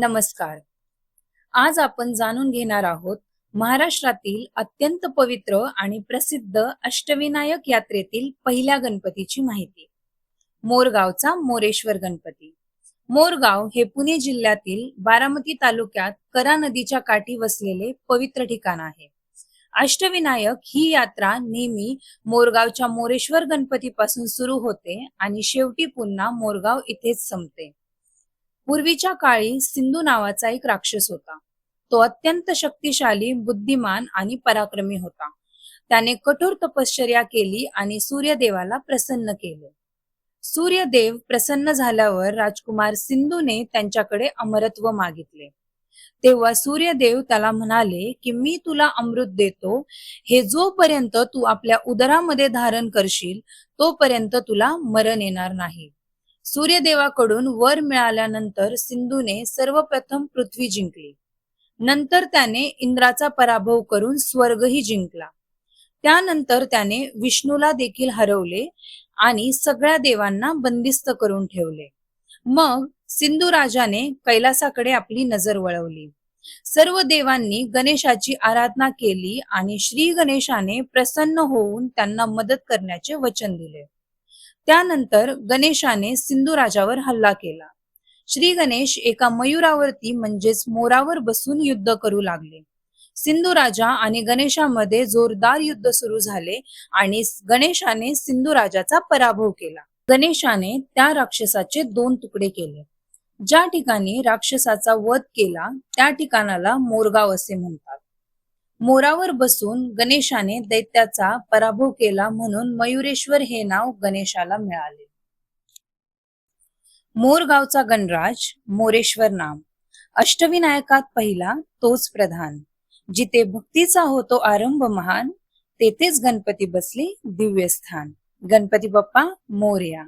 नमस्कार. आज आपण जाणून घेणार आहोत महाराष्ट्रातील अत्यंत पवित्र आणि प्रसिद्ध अष्टविनायक यात्रेतील पहिल्या गणपतीची माहिती. मोरगावचा मोरेश्वर गणपती. मोरगाव हे पुणे जिल्ह्यातील बारामती तालुक्यात करा नदीच्या काठी वसलेले पवित्र ठिकाण आहे. अष्टविनायक ही यात्रा नेहमी मोरगावच्या मोरेश्वर गणपतीपासून सुरू होते आणि शेवटी पुन्हा मोरगाव इथेच संपते. पूर्वीच्या काळी सिंधू नावाचा एक राक्षस होता. तो अत्यंत शक्तिशाली बुद्धिमान आणि पराक्रमी होता. त्याने कठोर तपश्चर्या केली आणि सूर्यदेवाला प्रसन्न केले. सूर्यदेव प्रसन्न झाल्यावर राजकुमार सिंधूने त्यांच्याकडे अमरत्व मागितले. तेव्हा सूर्यदेव त्याला म्हणाले की मी तुला अमृत देतो. हे जोपर्यंत तू आपल्या उदरामध्ये धारण करशील तोपर्यंत तुला मरण येणार नाही. सूर्यदेवाकडून वर मिळाल्यानंतर सिंधूने सर्वप्रथम पृथ्वी जिंकली. नंतर त्याने इंद्राचा पराभव करून स्वर्गही जिंकला. त्यानंतर त्याने विष्णूला देखील हरवले आणि सगळ्या देवांना बंदिस्त करून ठेवले. मग सिंधू राजाने कैलासाकडे आपली नजर वळवली. सर्व देवांनी गणेशाची आराधना केली आणि श्री गणेशाने प्रसन्न होऊन त्यांना मदत करण्याचे वचन दिले. त्यानंतर गणेशाने सिंधू राजावर हल्ला केला. श्री गणेश एका मयुरावरती म्हणजेच मोरावर बसून युद्ध करू लागले. सिंधू राजा आणि गणेशामध्ये जोरदार युद्ध सुरू झाले आणि गणेशाने सिंधू राजाचा पराभव केला. गणेशाने त्या राक्षसाचे दोन तुकडे केले. ज्या ठिकाणी राक्षसाचा वध केला त्या ठिकाणाला मोरगाव असे म्हणतात. मोरावर बसून गणेशाने दैत्याचा पराभव केला म्हणून मयुरेश्वर हे नाव गणेशाला मिळाले. मोरगावचा गणराज मोरेश्वर नाम. अष्टविनायकात पहिला तोच प्रधान. जिथे भक्तीचा होतो आरंभ महान तेथेच गणपती बसले दिव्य स्थान गणपती बाप्पा मोर्या.